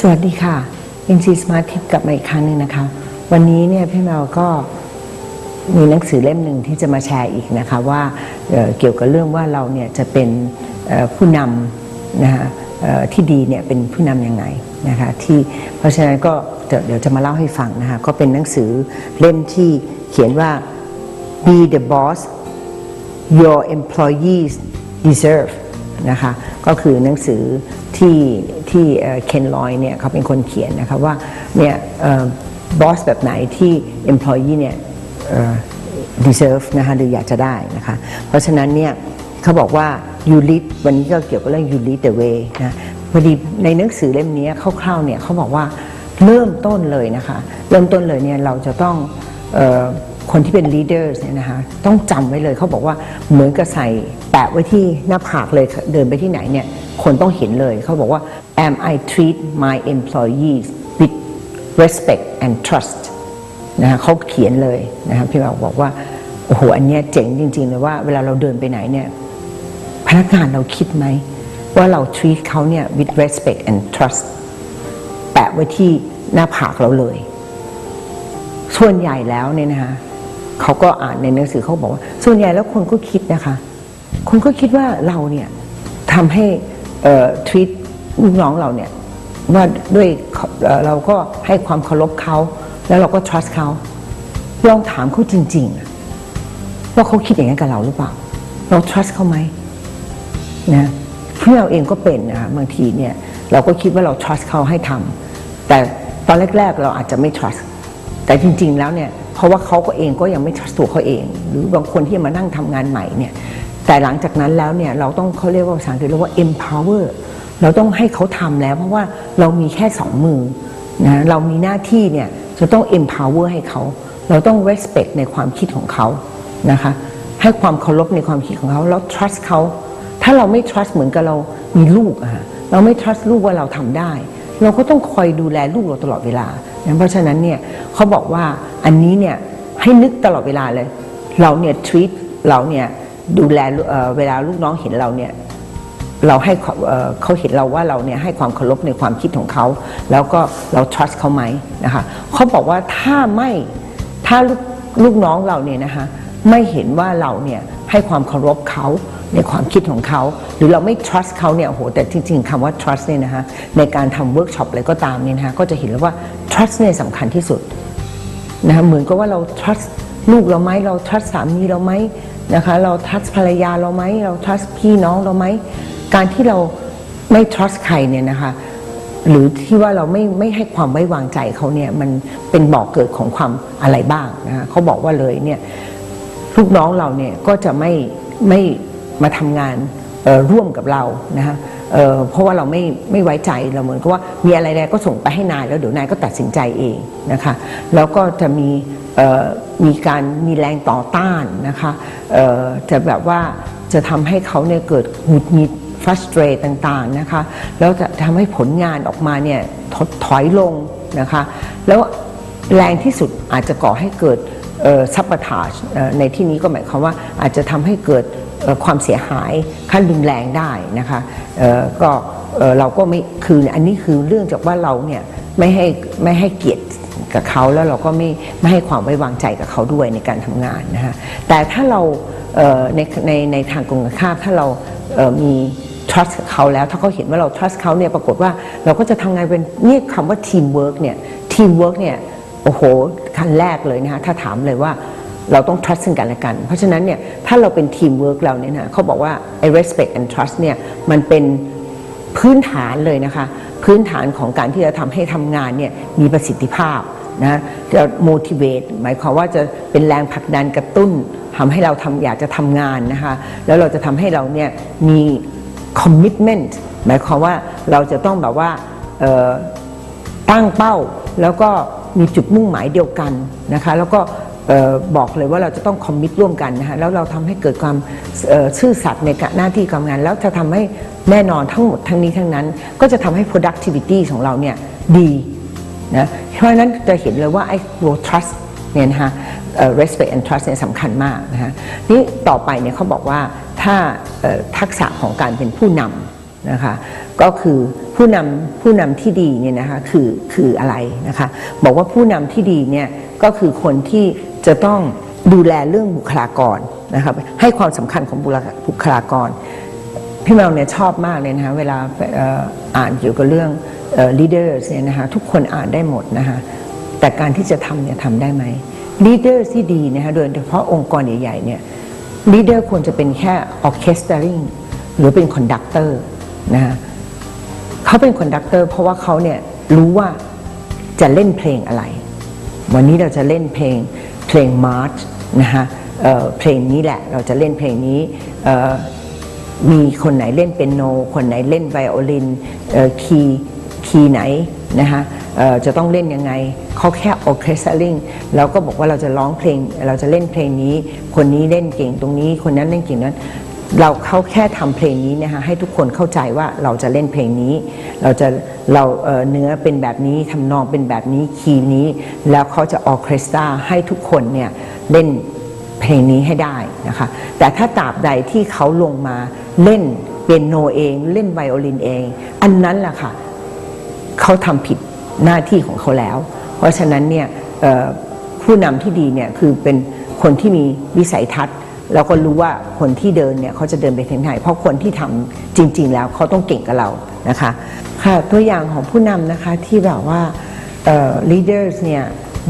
สวัสดีค่ะ NC Smart Tip กลับมาอีกครั้งหนึ่งนะคะ วันนี้เนี่ยพี่แมวก็มีหนังสือเล่มหนึ่งที่จะมาแชร์อีกนะคะว่าเเกี่ยวกับเรื่องว่าเราเนี่ยจะเป็นผู้นำนะคะที่ดีเนี่ยเป็นผู้นำยังไงนะคะที่เพราะฉะนั้นก็เดี๋ยวจะมาเล่าให้ฟังนะคะก็เป็นหนังสือเล่มที่เขียนว่า be the boss your employees deserve นะคะ ก็คือหนังสือที่ที่เคนลอยเนี่ยเขาเป็นคนเขียนนะคะว่าเนี่ยบอสแบบไหนที่ employee เนี่ย deserve นะคะหรืออยากจะได้นะคะ เพราะฉะนั้นเนี่ยเขาบอกว่า you lead วันนี้ก็เกี่ยวกับเรื่อง you lead the way นะพอดีในหนังสือเล่มนี้คร่าวๆเนี่ยเขาบอกว่าเริ่มต้นเลยนะคะ เริ่มต้นเลยเนี่ยเราจะต้องเอ่อ คนที่เป็น leaders เนี่ยนะคะต้องจำไว้เลยเขาบอกว่าเหมือนกับใส่แปะไว้ที่หน้าผากเลยเดินไปที่ไหนเนี่ยคนต้องเห็นเลยเขาบอกว่า am I treat my employees with respect and trust นะคะเขาเขียนเลยนะคะพี่บอกบอกว่าโอ้โหอันเนี้ยเจ๋งจริงๆเลยว่าเวลาเราเดินไปไหนเนี่ยพนักงานเราคิดไหม ว่าเรา treat เขาเนี่ย with respect and trust แปะไว้ที่หน้าผากเราเลย ส่วนใหญ่แล้วเนี่ยนะคะ เขาก็อ่านในหนังสือเขาบอกว่า ส่วนใหญ่แล้วคนก็คิดนะคะ คนก็คิดว่าเราเนี่ยทำให้เอ่อ treat ลูกน้องเราเนี่ยว่าด้วยเเราก็ให้ความเคารพเขา แล้วเราก็ trust เขาลองถามเขาจริง ๆ ว่าเขาคิดอย่างนั้นกับเราหรือเปล่า เรา trust เขาไหมนะเพื่อเราเองก็เป็นนะคะบางทีเนี่ยเราก็คิดว่าเรา trust เขาให้ทำแต่ตอนแรก ๆ เราอาจจะไม่ trust แต่จริง ๆ แล้วเนี่ย เพราะว่าเขาก็เองก็ยังไม่ trust ตัวเขาเอง หรือบางคนที่มานั่งทำงานใหม่เนี่ยแต่หลังจากนั้นแล้วเนี่ยเราต้องเขาเรียกว่าภาษาอังกฤษเรียกว่า empower เราต้องให้เขาทำแล้ว เพราะว่าเรามีแค่สองมือนะเรามีหน้าที่เนี่ยจะต้อง empower ให้เขา เราต้อง respect ในความคิดของเขานะคะให้ความเคารพในความคิดของเขาแล้ว trust เขาถ้าเราไม่ trust เหมือนกับเรามีลูกอะฮะเราไม่ trust ลูกว่าเราทำได้ เราก็ต้องคอยดูแลลูกเราตลอดเวลาเพราะฉะนั้นเนี่ยเขาบอกว่าอันนี้เนี่ยให้นึกตลอดเวลาเลย เราเนี่ย treat เราเนี่ยดูแลเเวลาลูกน้องเห็นเราเนี่ยเราให้ความเอ่อเขาเห็นเราว่าเราเนี่ยให้ความเคารพในความคิดของเขา แล้วก็เรา trust เขาไหมนะคะเขาบอกว่าถ้าไม่ถ้าลูกลูกน้องเราเนี่ยนะคะไม่เห็นว่าเราเนี่ยให้ความเคารพเขา ในความคิดของเขา หรือเราไม่ trust เขาเนี่ยโหแต่จริงๆคำว่า trust เนี่ยนะคะในการทำเวิร์กช็อปอะไรก็ตามเนี่ยนะคะก็จะเห็นแล้วว่า trust เนี่ยสำคัญที่สุดนะคะเหมือนกับว่าเรา trust ลูกเราไหมเรา trust สามีเราไหมนะคะเรา trust ภรรยาเราไหมเรา trust พี่น้องเราไหมการที่เราไม่ trust ใครเนี่ยนะคะหรือที่ว่าเราไม่ไม่ให้ความไว้วางใจเขาเนี่ยมันเป็นบอกเกิดของความอะไรบ้างนะคะเขาบอกว่าเลยเนี่ยลูกน้องเราเนี่ยก็จะไม่ไม่ มาทำงานร่วมกับเรานะคะเเพราะว่าเราไม่ไม่ไว้ใจเราเหมือนกับว่ามีอะไรๆก็ส่งไปให้นายแล้วเดี๋ยวนายก็ตัดสินใจเองนะคะแล้วก็จะมีมีการมีแรงต่อต้านนะคะเอ่อจะแบบว่าจะทำให้เขาเนี่ยเกิดหงุดหงิด frustrate ต่างๆนะคะแล้วจะทำให้ผลงานออกมาเนี่ยถดถอยลงนะคะแล้วแรงที่สุดอาจจะก่อให้เกิดซับปทาในที่นี้ก็หมายความว่าอาจจะทำให้เกิด ความเสียหายขั้นรุนแรงได้นะคะก็เราก็ไม่คืออันนี้คือเรื่องจากว่าเราเนี่ยไม่ให้ไม่ให้เกียรติกับเขาแล้วเราก็ไม่ไม่ให้ความไว้วางใจกับเขาด้วยในการทำงานนะคะแต่ถ้าเราในในในทางกรงกันข้ามถ้าเรามี trust เขาแล้วถ้าเขาเห็นว่าเรา trust เขาเนี่ยปรากฏว่าเราก็จะทำงานเป็นเนี่ยคำว่า teamwork เนี่ย teamwork เนี่ยโอ้โหขั้นแรกเลยนะคะถ้าถามเลยว่า เราต้อง trust ซึ่งกันและกัน เพราะฉะนั้นเนี่ยถ้าเราเป็น teamwork เราเนี่ยนะเขาบอกว่าไอ้ respect and trust เนี่ยมันเป็นพื้นฐานเลยนะคะ พื้นฐานของการที่จะทำให้ทำงานเนี่ยมีประสิทธิภาพนะจะ motivate หมายความว่าจะเป็นแรงผลักดันกระตุ้นทำให้เราทำอยากจะทำงานนะคะ แล้วเราจะทำให้เราเนี่ยมี commitment หมายความว่าเราจะต้องแบบว่าตั้งเป้าแล้วก็มีจุดมุ่งหมายเดียวกันนะคะ แล้วก็ บอกเลยว่าเราจะต้องคอมมิตร่วมกันนะคะแล้วเราทำให้เกิดความเอ่อซื่อสัตย์ในหน้าที่การงาน แล้วจะทำให้แน่นอนทั้งหมดทั้งนี้ทั้งนั้น ก็จะทำให้ productivity ของเราเนี่ยดีนะเพราะฉะนั้นจะเห็นเลยว่าไอ้ low trust เนี่ยนะคะ respect and trust เนี่ยสำคัญมากนะคะนี่ต่อไปเนี่ยเขาบอกว่าถ้าทักษะของการเป็นผู้นำนะคะก็คือผู้นำผู้นำที่ดีเนี่ยนะคะคือคืออะไรนะคะบอกว่าผู้นำที่ดีเนี่ยก็คือคนที่ จะต้องดูแลเรื่องบุคลากรนะครับให้ความสำคัญของบุคลากร พี่แมวเนี่ยชอบมากเลยนะคะเวลาอ่านเกี่ยวกับเรื่อง leaders เนี่ยนะคะทุกคนอ่านได้หมดนะคะแต่การที่จะทำเนี่ยทำได้ไหม leader ที่ดีนะคะโดยเฉพาะองค์กรใหญ่ๆเนี่ย leader ควรจะเป็นแค่ orchestering หรือเป็น conductor นะคะเขาเป็น conductor เพราะว่าเขาเนี่ยรู้ว่าจะเล่นเพลงอะไร วันนี้เราจะเล่นเพลง เพลงมาร์ชนะคะเเพลงนี้แหละเราจะเล่นเพลงนี้มีคนไหนเล่นเป็นโน คนไหนเล่นไวโอลินคีย์คีย์ไหนนะคะจะต้องเล่นยังไงเขาแค่ออเคสตราลิงเราก็บอกว่าเราจะร้องเพลง เราจะเล่นเพลงนี้ คนนี้เล่นเก่งตรงนี้ คนนั้นเล่นเก่งนั้น เราเขาแค่ทำเพลงนี้นะคะให้ทุกคนเข้าใจว่าเราจะเล่นเพลงนี้ เราจะเราเเนื้อเป็นแบบนี้ทำนองเป็นแบบนี้คีย์นี้ แล้วเขาจะออเคสตราให้ทุกคนเนี่ยเล่นเพลงนี้ให้ได้นะคะแต่ถ้าตราบใดที่เขาลงมาเล่นเปียโนเองเล่นไวโอลินเอง อันนั้นแหละค่ะเขาทำผิดหน้าที่ของเขาแล้ว เพราะฉะนั้นเนี่ยผู้นำที่ดีเนี่ยคือเป็นคนที่มีวิสัยทัศน์ แล้วก็รู้ว่าคนที่เดินเนี่ยเขาจะเดินไปทางไหนเพราะคนที่ทำจริง ๆ แล้วเขาต้องเก่งกับเรานะคะค่ะตัวอย่างของผู้นำนะคะที่แบบว่า leaders เนี่ย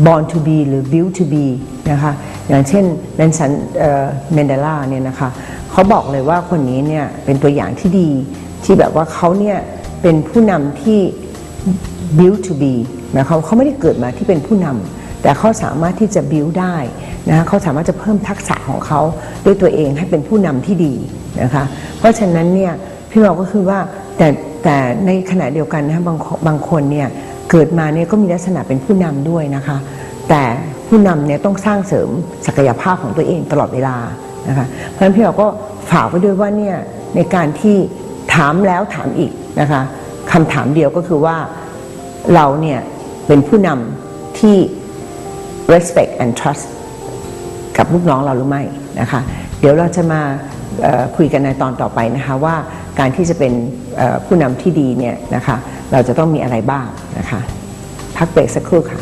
born to be หรือ built to be นะคะอย่างเช่นเนนสันเมนเดลาเนี่ยนะคะเขาบอกเลยว่าคนนี้เนี่ยเป็นตัวอย่างที่ดีที่แบบว่าเขาเนี่ยเป็นผู้นำที่ build to be หมายความว่าเขาไม่ได้เกิดมาที่เป็นผู้นำ แต่เขาสามารถที่จะ build ได้นะคะเขาสามารถจะเพิ่มทักษะของเขาด้วยตัวเองให้เป็นผู้นำที่ดีนะคะเพราะฉะนั้นเนี่ยพี่บอกก็คือว่าแต่แต่ในขณะเดียวกันนะคะบางบางคนเนี่ยเกิดมาเนี่ยก็มีลักษณะเป็นผู้นำด้วยนะคะ แต่ผู้นำเนี่ยต้องสร้างเสริมศักยภาพของตัวเองตลอดเวลานะคะเพราะฉะนั้นพี่บอกก็ฝากไว้ด้วยว่าเนี่ยในการที่ถามแล้วถามอีกนะคะคำถามเดียวก็คือว่าเราเนี่ยเป็นผู้นำที่ respect and trust กับลูกน้องเราหรือไม่นะคะ เดี๋ยวเราจะมาคุยกันในตอนต่อไปนะคะว่าการที่จะเป็นผู้นำที่ดีเนี่ยนะคะเราจะต้องมีอะไรบ้างนะคะ พักเบรกสักครู่ค่ะ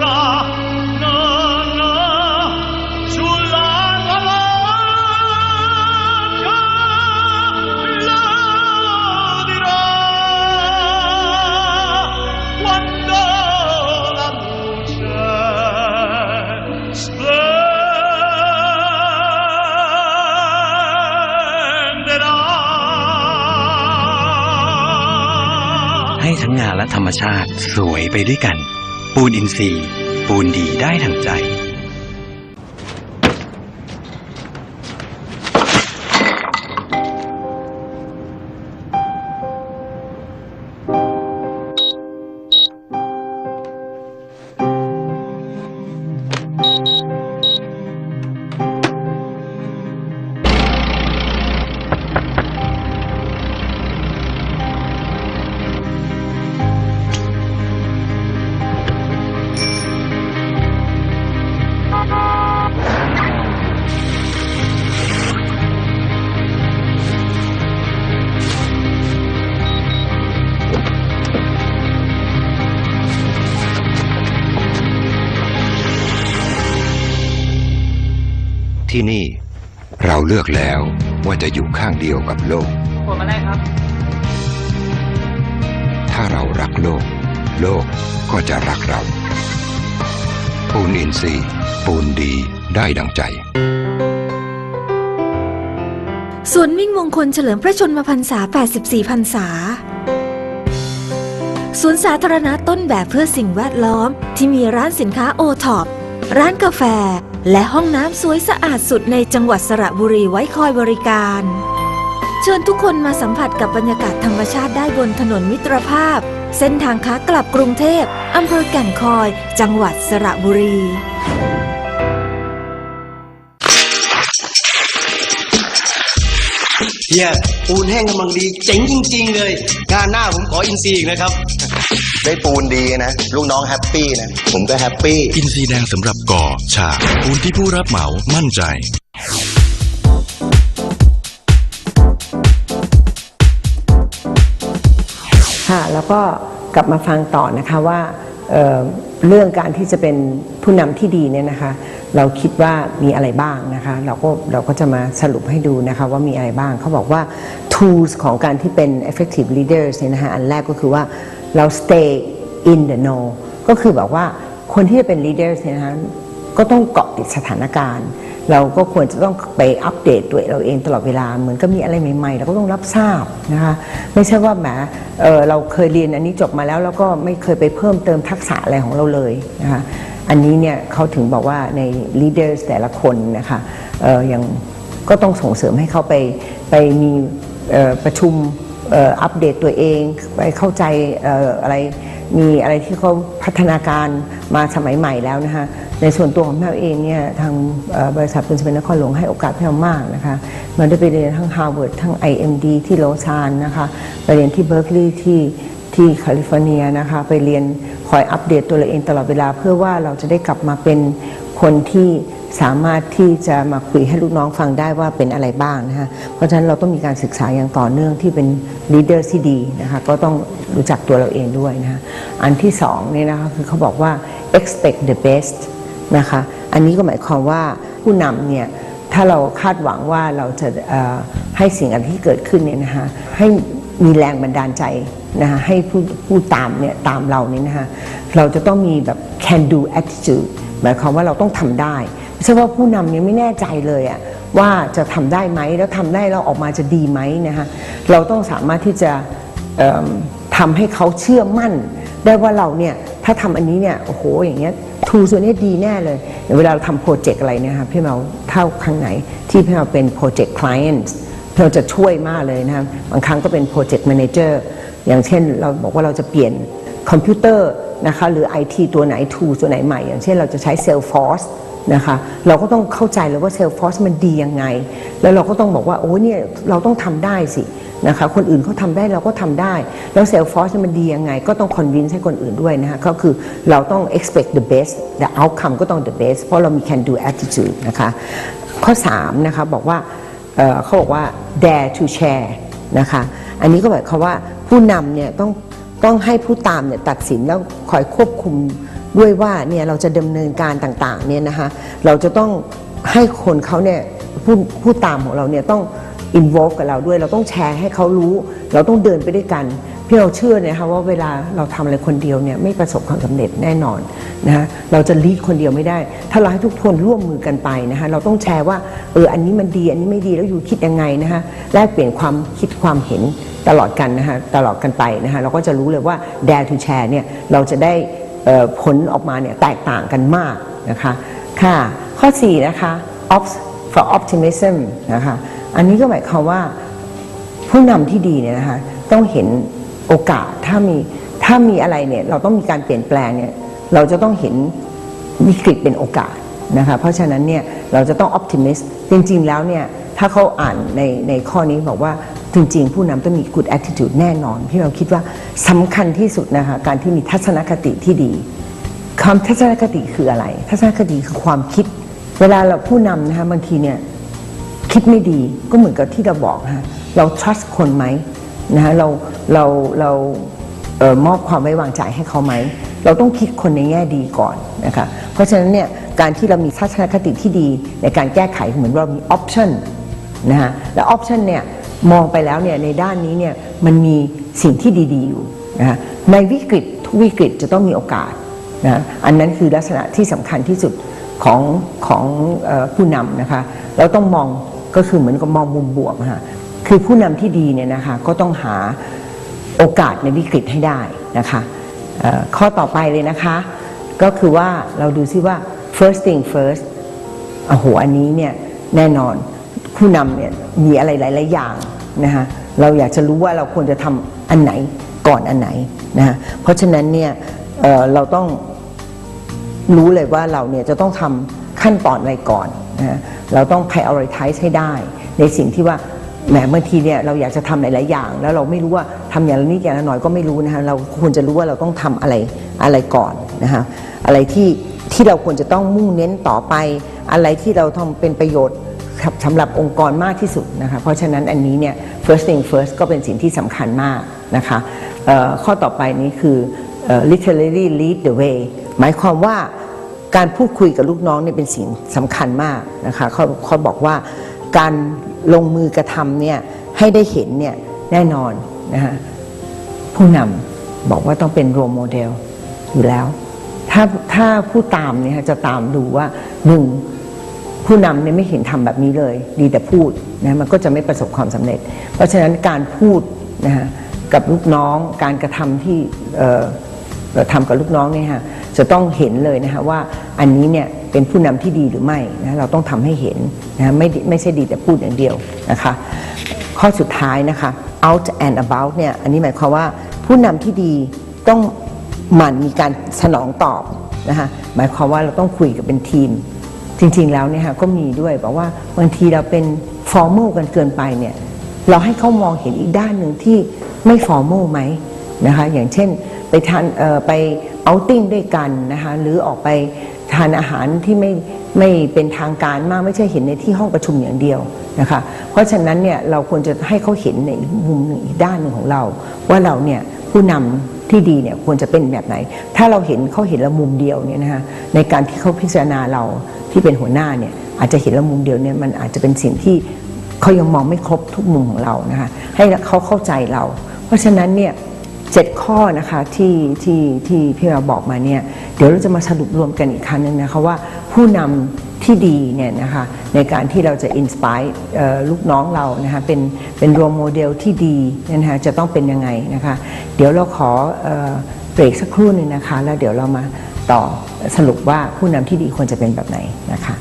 ให้ทั้งงานและธรรมชาติสวยไปด้วยกัน ปูนอินทรีย์ ปูนดีได้ทั้งใจ เราเลือกแล้วว่าจะอยู่ข้างเดียวกับโลกผมอะไรครับ ถ้าเรารักโลก โลกก็จะรักเรา ปูนอินทรีย์ปูนดีได้ดังใจสวนมิ่งมงคลเฉลิมพระชนมพรรษา 84 พรรษาสวนสาธารณะต้นแบบเพื่อสิ่งแวดล้อมที่มีร้านสินค้าโอท็อปร้านกาแฟ และห้องน้ำสวยสะอาดสุดในจังหวัดสระบุรีไว้คอยบริการ เชิญทุกคนมาสัมผัสกับบรรยากาศธรรมชาติได้บนถนนมิตรภาพ เส้นทางขากลับกรุงเทพอำเภอแก่งคอย จังหวัดสระบุรีเเฮียปูนแห้งกำลังดี เจ๋งจริง ๆ เลย งานหน้าผมขออินซีอีกนะครับ ได้ปูนดีนะ ลูกน้องแฮปปี้นะ ผมก็แฮปปี้ อินซีแดงสำหรับก่อ ฉาบปูนที่ผู้รับเหมามั่นใจ ค่ะแล้วก็กลับมาฟังต่อนะคะว่าเอ่อเรื่องการที่จะเป็นผู้นำที่ดีเนี่ยนะคะ เราคิดว่ามีอะไรบ้างนะคะ เราก็เราก็จะมาสรุปให้ดูนะคะว่ามีอะไรบ้างเขาบอกว่า tools ของการที่เป็น effective leaders เนี่ยนะคะอันแรกก็คือว่า เรา stay in the know ก็คือแบบว่าคนที่จะเป็น leader เนี่ยนะก็ต้องเกาะติดสถานการณ์ เราก็ควรจะต้องไปอัปเดตตัวเราเองตลอดเวลาเหมือนก็มีอะไรใหม่ๆ เราก็ต้องรับทราบนะคะไม่ใช่ว่าแหมเเราเคยเรียนอันนี้จบมาแล้วแล้วก็ไม่เคยไปเพิ่มเติมทักษะอะไรของเราเลยนะคะอันนี้เนี่ยเขาถึงบอกว่าใน leaders แต่ละคนนะคะออย่างก็ต้องส่งเสริมให้เขาไปไปมีประชุม อัปเดตตัวเองไปเข้าใจอออะไรมีอะไรที่เขาพัฒนาการมาสมัยใหม่แล้วนะคะในส่วนตัวของแพลเองเนี่ยทางบริษัทเป็นสเปนนครหลวงให้โอกาสแพลมากนะคะมาได้ไปเรียนทั้ง Harvard ทั้ง IMD ที่โลซานนะคะไปเรียนที่เบ r ร์ l ลีย์ที่ที่แคลิฟอร์เนียนะคะไปเรียนคอยอัปเดตตัวเราเองตลอดเวลาเพื่อว่าเราจะได้กลับมาเป็นคนที่ สามารถที่จะมาคุยให้ลูกน้องฟังได้ว่าเป็นอะไรบ้างนะคะเพราะฉะนั้นเราต้องมีการศึกษาอย่างต่อเนื่องที่เป็น leader ที่ดีนะคะก็ต้องรู้จักตัวเราเองด้วยนะคะอันที่สองเนี่ยนะคะคือเขาบอกว่า expect the best นะคะอันนี้ก็หมายความว่าผู้นำเนี่ยถ้าเราคาดหวังว่าเราจะให้สิ่งอะไรที่เกิดขึ้นเนี่ยนะคะให้มีแรงบันดาลใจนะคะให้ผู้ผู้ตามเนี่ยตามเราเนี่ยนะคะเราจะต้องมีแบบ can do attitude หมายความว่าเราต้องทำได้ ไม่ใช่ว่าผู้นำเนี่ยไม่แน่ใจเลยอะว่าจะทำได้ไหมแล้วทำได้แล้วออกมาจะดีไหมนะคะเราต้องสามารถที่จะทำให้เขาเชื่อมั่น ได้ว่าเราเนี่ยถ้าทำอันนี้เนี่ยโอ้โหอย่างเงี้ยทูส่วนนี้ดีแน่เลย เวลาเราทำโปรเจกต์อะไรเนะคะพี่เมาเท่าครั้งไหนที่พี่เมาเป็นโปรเจกต์คลเอนต์เราจะช่วยมากเลยนะครับบางครั้งก็เป็นโปรเจกต์แมเนเจอร์อย่างเช่นเราบอกว่าเราจะเปลี่ยนคอมพิวเตอร์นะคะหรือ IT ตัวไหนทูตัวไหนใหม่ อย่างเช่นเราจะใช้ Salesforce นะคะเราก็ต้องเข้าใจเลยว่า Salesforce มันดียังไง แล้วเราก็ต้องบอกว่าโอ้เนี่ยเราต้องทำได้สินะคะคนอื่นเขาทำได้เราก็ทำได้ แล้ว Salesforce เนี่ยมันดียังไง ก็ต้อง convince ให้คนอื่นด้วยนะคะก็คือเราต้อง expect the best the outcome ก็ต้อง the best เพราะเรามี can do attitude นะคะข้อ3นะคะบอกว่าเเขาบอกว่า dare to share นะคะอันนี้ก็หมายความว่าผู้นำเนี่ยต้องต้องให้ผู้ตามเนี่ยตัดสินแล้วคอยควบคุม ด้วยว่าเนี่ยเราจะดำเนินการต่างๆเนี่ยนะคะเราจะต้องให้คนเขาเนี่ยผู้ผู้ตามของเราเนี่ยต้องอินวอลกับเราด้วย เราต้องแชร์ให้เขารู้ เราต้องเดินไปด้วยกันพี่เราเชื่อนะคะว่าเวลาเราทำอะไรคนเดียวเนี่ยไม่ประสบความสำเร็จแน่นอนนะคะเราจะลีดคนเดียวไม่ได้ ถ้าเราให้ทุกคนร่วมมือกันไปนะคะเราต้องแชร์ว่าเอออันนี้มันดีอันนี้ไม่ดีแล้วอยู่คิดยังไงนะคะแลกเปลี่ยนความคิดความเห็นตลอดกันนะคะตลอดกันไปนะคะเราก็จะรู้เลยว่า dare to share เนี่ยเราจะได้ ผลออกมาเนี่ยแตกต่างกันมากนะคะค่ะข้อ 4 นะคะ opt for optimism นะคะอันนี้ก็หมายความว่าผู้นำที่ดีเนี่ยนะคะต้องเห็นโอกาสถ้ามีถ้ามีอะไรเนี่ยเราต้องมีการเปลี่ยนแปลงเนี่ยเราจะต้องเห็นวิกฤตเป็นโอกาสนะคะเพราะฉะนั้นเนี่ยเราจะต้อง optimist จริง ๆ แล้วเนี่ยถ้าเขาอ่านในในข้อนี้บอกว่า จริงๆ ผู้นำต้องมี good attitude แน่นอน พี่เราคิดว่าสำคัญที่สุดนะคะการที่มีทัศนคติที่ดีคำทัศนคติคืออะไร ทัศนคติคือความคิด เวลาเราผู้นำนะคะบางทีเนี่ยคิดไม่ดีก็เหมือนกับที่เราบอกฮะเรา trust คนไหมนะคะเราเราเราเออมอบความไว้วางใจให้เขาไหม เราต้องคิดคนในแง่ดีก่อนนะคะเพราะฉะนั้นเนี่ยการที่เรามีทัศนคติที่ดีในการแก้ไขเหมือนเรามี option นะฮะและ option เนี่ย มองไปแล้วเนี่ยในด้านนี้เนี่ยมันมีสิ่งที่ดีๆอยู่นะฮะในวิกฤตทุกวิกฤตจะต้องมีโอกาสนะอันนั้นคือลักษณะที่สำคัญที่สุดของของผู้นำนะคะเราต้องมองก็คือเหมือนกับมองมุมบวกนะคะคือผู้นำที่ดีเนี่ยนะคะก็ต้องหาโอกาสในวิกฤตให้ได้นะคะข้อต่อไปเลยนะคะก็คือว่าเราดูซิว่า first thing first โอ้โหอันนี้เนี่ยแน่นอน ผู้นำเนี่ยมีอะไรหลาย ๆ อย่างนะคะเราอยากจะรู้ว่าเราควรจะทำอันไหนก่อนอันไหนนะคะเพราะฉะนั้นเนี่ยเเราต้องรู้เลยว่าเราเนี่ยจะต้องทำขั้นตอนอะไรก่อนนะะเราต้อง prioritize ให้ได้ ในสิ่งที่ว่าแหมบางทีเนี่ยเราอยากจะทำหลาย ๆ อย่าง แล้วเราไม่รู้ว่าทำอย่างละนิดอย่างละหน่อยก็ไม่รู้นะคะเราควรจะรู้ว่าเราต้องทำอะไรอะไรก่อนนะคะอะไรที่ที่เราควรจะต้องมุ่งเน้นต่อไป อะไรที่เราทำเป็นประโยชน์ สำหรับองค์กรมากที่สุดนะคะเพราะฉะนั้นอันนี้เนี่ย first thing first ก็เป็นสิ่งที่สำคัญมากนะคะข้อต่อไปนี้คือเอ่อ literally lead the way หมายความว่าการพูดคุยกับลูกน้องเนี่ยเป็นสิ่งสำคัญมากนะคะเขาเขาบอกว่าการลงมือกระทำเนี่ยให้ได้เห็นเนี่ยแน่นอนนะคะผู้นำบอกว่าต้องเป็นโรโมเดลอยู่แล้ว ถ้าถ้าผู้ตามเนี่ยจะตามดูว่าหนึ่ง ผู้นำเนี่ยไม่เห็นทำแบบนี้เลย ดีแต่พูดนะมันก็จะไม่ประสบความสำเร็จ เพราะฉะนั้นการพูดนะฮะกับลูกน้องการกระทำที่เราทำกับลูกน้องเนี่ยฮะจะต้องเห็นเลยนะคะว่าอันนี้เนี่ยเป็นผู้นำที่ดีหรือไม่นะเราต้องทำให้เห็นนะไม่ไม่ใช่ดีแต่พูดอย่างเดียวนะคะข้อสุดท้ายนะคะ out and about เนี่ยอันนี้หมายความว่าผู้นำที่ดีต้องหมั่นมีการสนองตอบนะคะหมายความว่าเราต้องคุยกับเป็นทีม จริงๆแล้วเนี่ยค่ะก็มีด้วยบอกว่าบางทีเราเป็น formal กันเกินไปเนี่ยเราให้เขามองเห็นอีกด้านหนึ่งที่ไม่ formal ไหมนะคะอย่างเช่นไปทานเอ่อไป outing ด้วยกันนะคะหรือออกไปทานอาหารที่ไม่ไม่เป็นทางการมากไม่ใช่เห็นในที่ห้องประชุมอย่างเดียวนะคะเพราะฉะนั้นเนี่ยเราควรจะให้เขาเห็นในอีกมุมหนึ่งอีกด้านหนึ่งของเรา ว่าเราเนี่ยผู้นำ ที่ดีเนี่ยควรจะเป็นแบบไหน ถ้าเราเห็นเขาเห็นเรามุมเดียวเนี่ยนะคะในการที่เขาพิจารณาเราที่เป็นหัวหน้าเนี่ยอาจจะเห็นเรามุมเดียวเนี่ยมันอาจจะเป็นสิ่งที่เขายังมองไม่ครบทุกมุมของเรานะคะให้เขาเข้าใจเรา เพราะฉะนั้นเนี่ยเจ็ดข้อนะคะที่ที่ที่พี่เราบอกมาเนี่ยเดี๋ยวเราจะมาสรุปรวมกันอีกครั้งหนึงนะคะว่าผู้นำ ที่ดีเนี่ยนะคะในการที่เราจะอินสปายลูกน้องเรานะคะเป็นเป็นรวมโมเดลที่ดีนะคะจะต้องเป็นยังไงนะคะเดี๋ยวเราขอเบรกสักครู่หนึ่งนะคะ แล้วเดี๋ยวเรามาต่อสรุปว่าผู้นำที่ดีควรจะเป็นแบบไหนนะคะ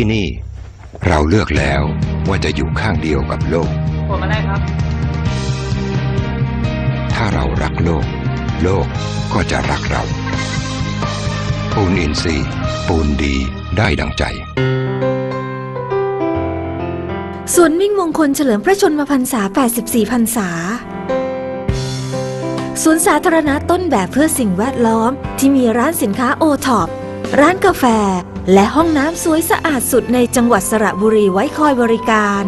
ที่นี่ เราเลือกแล้วว่าจะอยู่ข้างเดียวกับโลก ผมมาได้ครับ ถ้าเรารักโลก โลกก็จะรักเรา ปูนอินทรีย์ปูนดีได้ดังใจสวนมิ่งมงคลเฉลิมพระชนมพรรษา 84 พรรษาสวนสาธารณะต้นแบบเพื่อสิ่งแวดล้อมที่มีร้านสินค้าโอท็อปร้านกาแฟ และห้องน้ำสวยสะอาดสุดในจังหวัดสระบุรีไว้คอยบริการ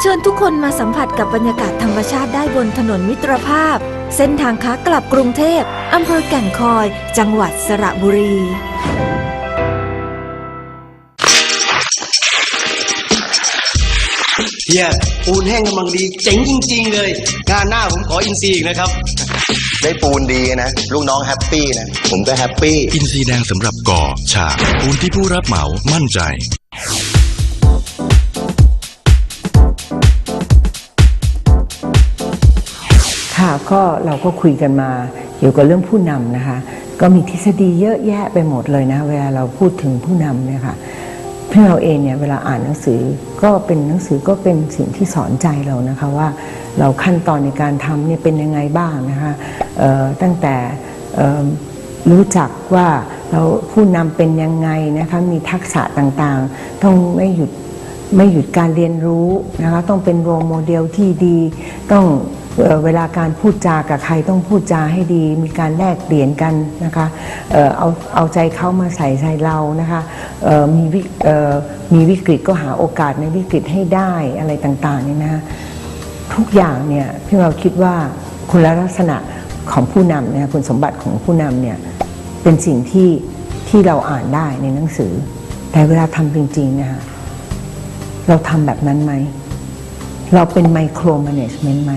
เชิญทุกคนมาสัมผัสกับบรรยากาศธรรมชาติได้บนถนนมิตรภาพ เส้นทางค้ากลับกรุงเทพอำเภอแก่งคอย จังหวัดสระบุรีเฮียปูนแห้งกำลังดี เจ๋งจริง ๆ เลย งานหน้าผมขออินซีอีกนะครับ ได้ปูนดีนะ ลูกน้องแฮปปี้นะ ผมก็แฮปปี้ อินทรีย์แดงสำหรับก่อ ฉาบปูนที่ผู้รับเหมามั่นใจ ค่ะก็เราก็คุยกันมาเกี่ยวกับเรื่องผู้นำนะคะ ก็มีทฤษฎีเยอะแยะไปหมดเลยนะ เวลาเราพูดถึงผู้นำเนี่ยค่ะ พี่เราเองเนี่ยเวลาอ่านหนังสือก็เป็นหนังสือก็เป็นสิ่งที่สอนใจเรานะคะว่าเราขั้นตอนในการทำเนี่ยเป็นยังไงบ้างนะคะตั้งแต่รู้จักว่าเราผู้นำเป็นยังไงนะคะมีทักษะต่างๆ ต้องไม่หยุดไม่หยุดการเรียนรู้นะคะต้องเป็นโรโมเดลที่ดี ต้อง เวลาการพูดจากับใครต้องพูดจาให้ดี มีการแลกเปลี่ยนกันนะคะเออเอาเอาใจเขามาใส่ใจเรานะคะเออมีวิเออมีวิกฤตก็หาโอกาสในวิกฤตให้ได้อะไรต่างๆเนี่ยนะทุกอย่างเนี่ยพี่เราคิดว่าคุณลักษณะของผู้นำนี่ยคุณสมบัติของผู้นำเนี่ยเป็นสิ่งที่ที่เราอ่านได้ในหนังสือ แต่เวลาทำจริงๆนะคะเราทำแบบนั้นไหม เราเป็นไมโครแมネจเมนต์ไหม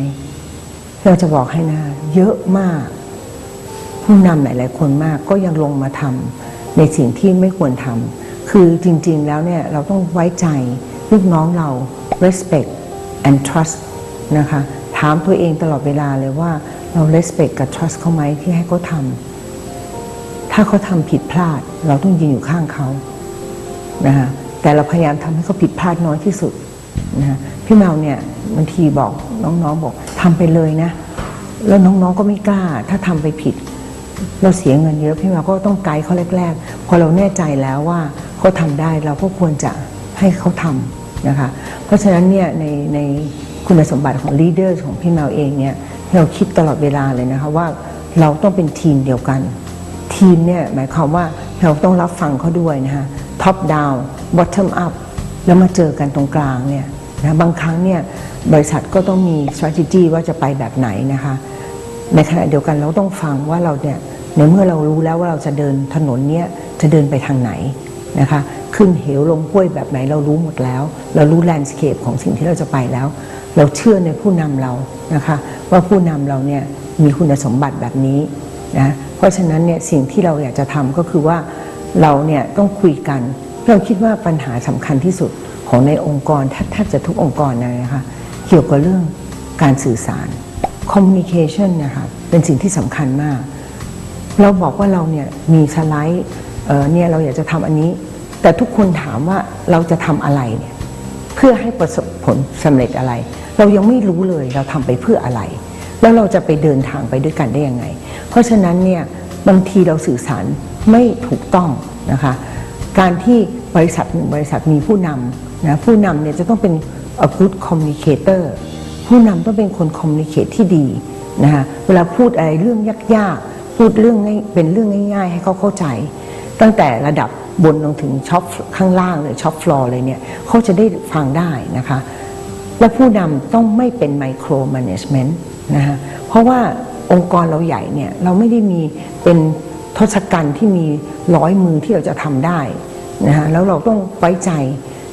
เราจะบอกให้นะเยอะมาก ผู้นำหลาย ๆ คนมากก็ยังลงมาทำในสิ่งที่ไม่ควรทำคือจริง ๆ แล้วเนี่ยเราต้องไว้ใจลูกน้องเรา respect and trust นะคะถามตัวเองตลอดเวลาเลยว่าเรา respect กับ trust เขาไหมที่ให้เขาทำถ้าเขาทำผิดพลาด เราต้องยืนอยู่ข้างเขานะคะแต่เราพยายามทำให้เขาผิดพลาดน้อยที่สุดนะะพี่เมาเนี่ย บางทีบอกน้องๆบอกทำไปเลยนะ แล้วน้องๆก็ไม่กล้า ถ้าทำไปผิด เราเสียเงินเยอะพี่เมาก็ต้องไกด์เขาแรกๆพอเราแน่ใจแล้วว่าเขาทำได้เราก็ควรจะให้เขาทำนะคะ เพราะฉะนั้นเนี่ยในในคุณสมบัติของลีดเดอร์ของพี่เมาเองเนี่ยเราคิดตลอดเวลาเลยนะคะว่าเราต้องเป็นทีมเดียวกัน ทีมเนี่ยหมายความว่าเราต้องรับฟังเขาด้วยนะคะ top down bottom up แล้วมาเจอกันตรงกลางเนี่ยนะบางครั้งเนี่ย บริษัทก็ต้องมี strategy ว่าจะไปแบบไหนนะคะ ในขณะเดียวกันเราต้องฟังว่าเราเนี่ยในเมื่อเรารู้แล้วว่าเราจะเดินถนนเนี้ยจะเดินไปทางไหนนะคะขึ้นเหวลงห้วยแบบไหนเรารู้หมดแล้ว เรารู้แลนด์สเคปของสิ่งที่เราจะไปแล้ว เราเชื่อในผู้นำเรานะคะว่าผู้นำเราเนี่ยมีคุณสมบัติแบบนี้นะเพราะฉะนั้นเนี่ยสิ่งที่เราอยากจะทำก็คือว่าเราเนี่ยต้องคุยกันเราคิดว่าปัญหาสำคัญที่สุดของในองค์กรแทบแทบจะทุกองค์กรเลยนะคะ เกี่ยวกับเรื่องการสื่อสาร communication นะคะเป็นสิ่งที่สำคัญมาก เราบอกว่าเราเนี่ยมีสไลด์เอ่อเนี่ยเราอยากจะทำอันนี้ แต่ทุกคนถามว่าเราจะทำอะไรเนี่ยเพื่อให้ประสบผลสำเร็จอะไร เรายังไม่รู้เลยเราทำไปเพื่ออะไร แล้วเราจะไปเดินทางไปด้วยกันได้ยังไง เพราะฉะนั้นเนี่ยบางทีเราสื่อสารไม่ถูกต้องนะคะ การที่บริษัทหนึ่งบริษัทมีผู้นำนะผู้นำเนี่ยจะต้องเป็น a good communicator ผู้นำต้องเป็นคนคอมมิ n นิเค e ที่ดีนะคะเวลาพูดอะไรเรื่องยากๆ พูดเรื่องง่ายเป็นเรื่องง่ายๆ ให้เขาเข้าใจ ตั้งแต่ระดับบนลงถึงช็อปข้างล่างเลยช็อปฟลอร์เลยเนี่ยเขาจะได้ฟังได้นะคะ และผู้นำต้องไม่เป็นไมโคร m ม n จเมนต์นะคะเพราะว่าองค์กรเราใหญ่เนี่ยเราไม่ได้มีเป็นทศกัณฐ์ที่มีร้อยมือที่เราจะทำได้นะคะแล้วเราต้องไว้ใจ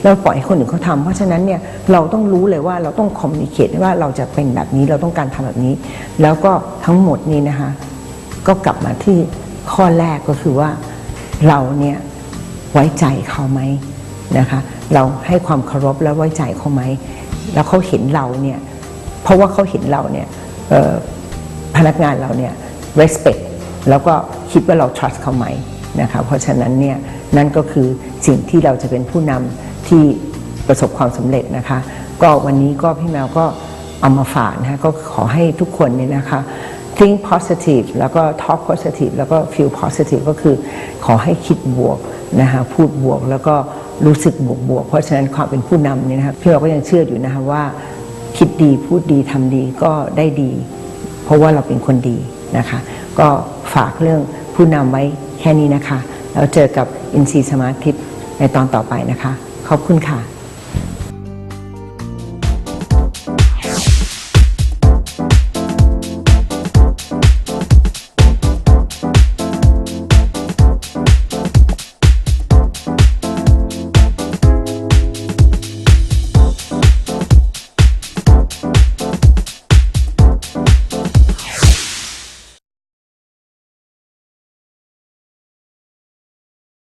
เราปล่อยให้คนอื่นเขาทำเพราะฉะนั้นเนี่ยเราต้องรู้เลยว่าเราต้องคอมมิ n นิเค e ว่าเราจะเป็นแบบนี้เราต้องการทำแบบนี้ แล้วก็ทั้งหมดนี้นะคะก็กลับมาที่ข้อแรกก็คือว่าเราเนี่ยไว้ใจเขาไหมนะคะเราให้ความเคารพและไว้ใจเขาไหมแล้วเขาเห็นเราเนี่ยเพราะว่าเขาเห็นเราเนี่ยพนักงานเราเนี่ย respect แล้วก็คิดว่าเรา trust เขาไหมนะคะเพราะฉะนั้นเนี่ยนั่นก็คือสิ่งที่เราจะเป็นผู้นำ ที่ประสบความสำเร็จนะคะ ก็วันนี้ก็พี่แมวก็เอามาฝากนะคะก็ขอให้ทุกคนเนี่ยนะคะ think positive แล้วก็ talk positive แล้วก็ feel positive ก็คือขอให้คิดบวกนะคะพูดบวกแล้วก็รู้สึกบวกบวกเพราะฉะนั้นความเป็นผู้นำเนี่ยนะคะพี่เราก็ยังเชื่ออยู่นะคะว่า คิดดีพูดดีทำดีก็ได้ดี เพราะว่าเราเป็นคนดีนะคะ ก็ฝากเรื่องผู้นำไว้แค่นี้นะคะ แล้วเจอกับ NC Smart Tip ในตอนต่อไปนะคะ ขอบคุณค่ะ